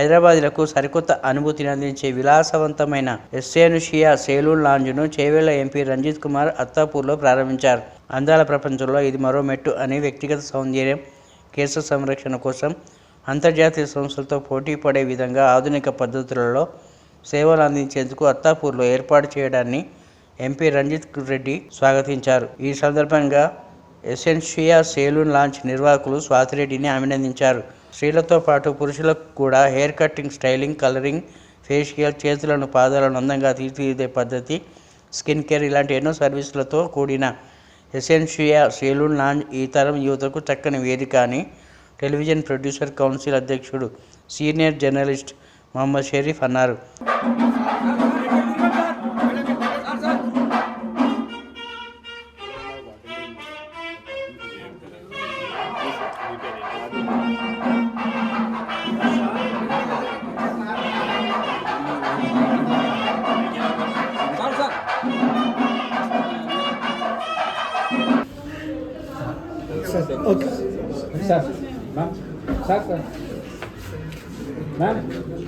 హైదరాబాద్లకు సరికొత్త అనుభూతిని అందించే విలాసవంతమైన ఎస్సేనుషియా సేలూన్ లాంజ్ను చేవేళ్ళ ఎంపీ రంజిత్ కుమార్ అత్తాపూర్లో ప్రారంభించారు. అందాల ప్రపంచంలో ఇది మరో మెట్టు అని వ్యక్తిగత సౌందర్యం కేశ సంరక్షణ కోసం అంతర్జాతీయ సంస్థలతో పోటీ పడే విధంగా ఆధునిక పద్ధతులలో సేవలు అందించేందుకు అత్తాపూర్లో ఏర్పాటు చేయడాన్ని ఎంపీ రంజిత్ రెడ్డి స్వాగతించారు. ఈ సందర్భంగా ఎసెన్షియా సేలూన్ లాంచ్ నిర్వాహకులు స్వాతిరెడ్డిని అభినందించారు. స్త్రీలతో పాటు పురుషులకు కూడా hair cutting styling colouring facial చేతులను పాదాలను అందంగా తీర్చిదిద్దే పద్ధతి స్కిన్ కేర్ ఇలాంటి ఎన్నో సర్వీసులతో కూడిన ఎసెన్షియా సేలూన్ లాంజ్ ఈ తరం యువతకు చక్కని వేదిక అని టెలివిజన్ ప్రొడ్యూసర్ కౌన్సిల్ అధ్యక్షుడు సీనియర్ జర్నలిస్ట్ మొహమ్మద్ షరీఫ్ అన్నారు. Okay sir ma'am sir sir ma'am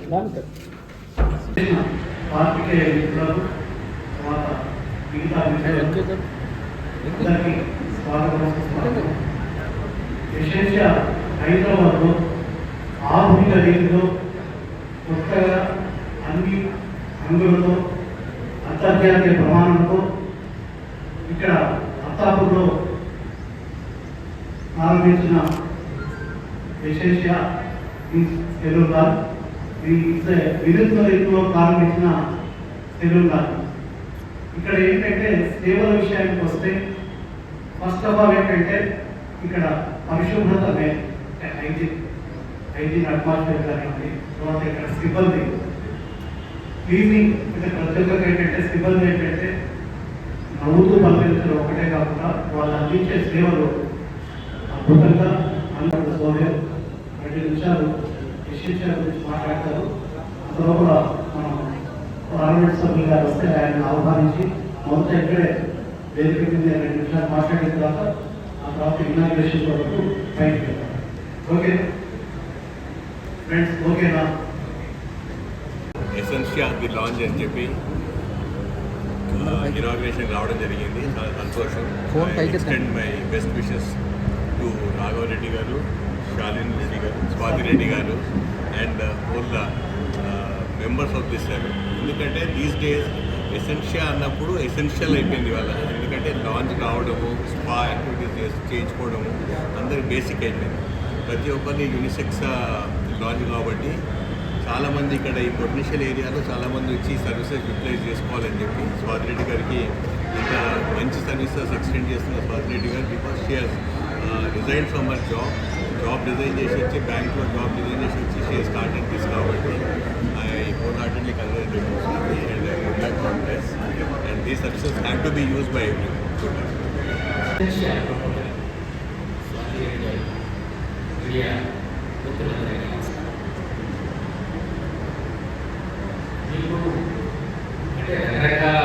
ma'am sir పార్టీకే మిత్రులకు తర్వాత మిగతా మిత్రులకు అందరికీ హైదరాబాద్లో ఆధునిక రీతిలో కొత్తగా అన్ని అంగులతో అంతర్జాతీయ ప్రమాణంతో ఇక్కడ అత్తాపూర్లో ప్రారంభించిన విశేష ఈ తెలుగు ఈ వినూత్న రీతిలో ప్రారంభించిన తెలుగు ఇక్కడ ఏంటంటే సేవల విషయానికి వస్తే ఫస్ట్ ఆఫ్ ఆల్ ఏంటంటే ఇక్కడ పరిశుభ్రత హైజీన్ హైజీన్ అట్మాస్ఫియర్ కానివ్వండి తర్వాత ఇక్కడ సిబల్ క్లీనింగ్ అంటే ప్రతి ఒక్కరికి ఏంటంటే సిబల్ ఏంటంటే నవ్వుతూ పంపించడం ఒకటే కాకుండా వాళ్ళు అందించే సేవలు అద్భుతంగా అందరూ సోదరు రెండు నిమిషాలు విశేషాల గురించి మాట్లాడతారు. అందులో కూడా మనం పార్లమెంట్ సభ్యులు గారు వస్తే ఆయన ఆహ్వానించి మొదట ఇక్కడే వేదిక మీద రెండు నిమిషాలు మాట్లాడిన తర్వాత తర్వాత ఇనాగ్రేషన్ వరకు వెళ్తాం ఓకే ఫ్రెండ్స్ ఓకేనా ఎసెన్షియా ది లాంచ్ అని చెప్పి ఇనాగ్రేషన్ రావడం జరిగింది. చాలా సంతోషం. పైకి extend my best wishes to Raghavareddy గారు శాలిన్ రెడ్డి గారు స్వాతి రెడ్డి గారు and whole members of this level ఎందుకంటే దీస్ డేస్ ఎసెన్షియా అన్నప్పుడు ఎసెన్షియల్ అయిపోయింది వాళ్ళ ఎందుకంటే లాంచ్ రావడము స్పా యాక్టివిటీస్ చేసి చేయించుకోవడము అందరికి బేసిక్ అయిపోయింది. ప్రతి ఒక్కరిని యూనిసెక్స్ లాంచ్ కాబట్టి చాలామంది ఇక్కడ ఈ పొటెన్షియల్ ఏరియాలో చాలామంది వచ్చి సర్వీసెస్ యూటిలైజ్ చేసుకోవాలని చెప్పి స్వాతిరెడ్డి గారికి ఇంత మంచి సర్వీసెస్ ఎక్స్టెండ్ చేస్తున్న స్వాతిరెడ్డి గారు because she has resign from her job job resign చేసి వచ్చి బ్యాంక్లో జాబ్ రిజైన్ చేసి వచ్చి షీ స్టార్టెడ్ దిస్ కాబట్టి I wholeheartedly congratulate and I would like congress and these services have to be use by every మీకు అంటే రకరకాల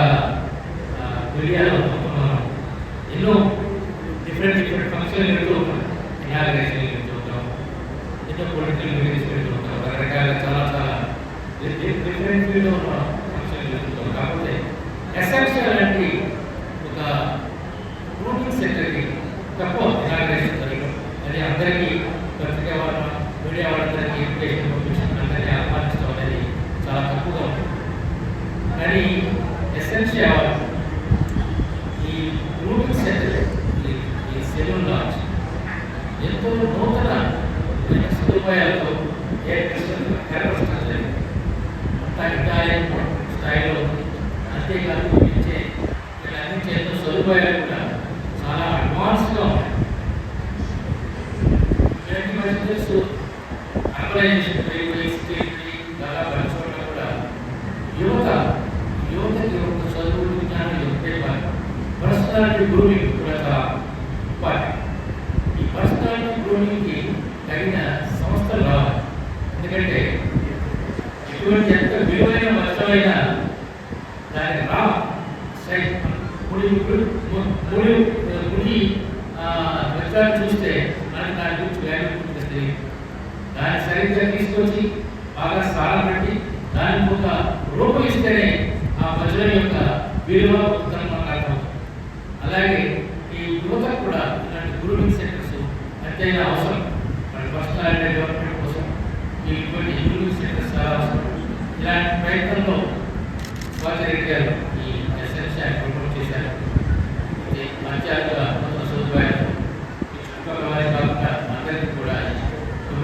ఆ, మీడియాలో మనం ఎన్నో డిఫరెంట్ డిఫరెంట్ ఫంక్షన్లు పెడుతూ ఉంటాం ఇనాగరేషన్ పెడుతూ ఉంటాం ఎన్నో పొలిటికల్ మీటింగ్స్ పెడుతూ ఉంటాం రకరకాల చాలా చాలా డిఫరెంట్ ఫీల్డ్లో ఉన్న చెప్తాం కాకపోతే ఎస్ఎంసీ లాంటి ఒక రూటింగ్ సెంటర్కి తక్కువ ఇనాగ్రేషన్ జరగడం అది అందరికీ పత్రికా వాళ్ళ మీడియా వాళ్ళందరికీ ఇన్విటేషన్ పంపించడం అందరినీ ఆహ్వానించడం అనేది చాలా తక్కువగా ఉంటుంది కానీ ఎసెన్షియల్ ఈ రూటింగ్ సెంటర్ ఈ సెలూన్ లాంచ్ ఎంతో నూతన సదుపాయాలతో ఏ అంతేకాదు ఇచ్చే ఇక్కడ చేత ఎన్నో సదుపాయాలు కూడా చాలా అడ్వాన్స్గా ఉన్నాయి. ఇలాంటి మనకు తెలుసు అర్బనైజేషన్ పెరిగిపోయి స్టేట్ చాలా పరిచయం కూడా యువత యువతకి ఒక చదువు విజ్ఞానం యొక్క పర్సనాలిటీ గ్రూమింగ్ కూడా చాలా ఇంపార్టెంట్ ఈ పర్సనాలిటీ గ్రూమింగ్కి తగిన సంస్థలు రావాలి. ఎందుకంటే ఎటువంటి ఎంత విలువైన వస్తువైనా రా. సైట్ ముడి ముడి చూస్తే మనకి దాని గురించి వాల్యూ ఉంటుంది దాన్ని సరిగ్గా తీసుకొచ్చి బాగా స్థానం పెట్టి దానికి ఒక రూపం ఇస్తేనే ఆ భజన యొక్క విలువ ఉత్తమం అలాగే ఈ యువతకు కూడా ఇలాంటి గ్రూమింగ్ సెంటర్స్ అంతైనా అవసరం. మరి పర్సనాలిటీ డెవలప్మెంట్ కోసం ఇటువంటి గ్రూమింగ్ సెంటర్స్ చాలా అవసరం. ఇలాంటి ప్రయత్నంలో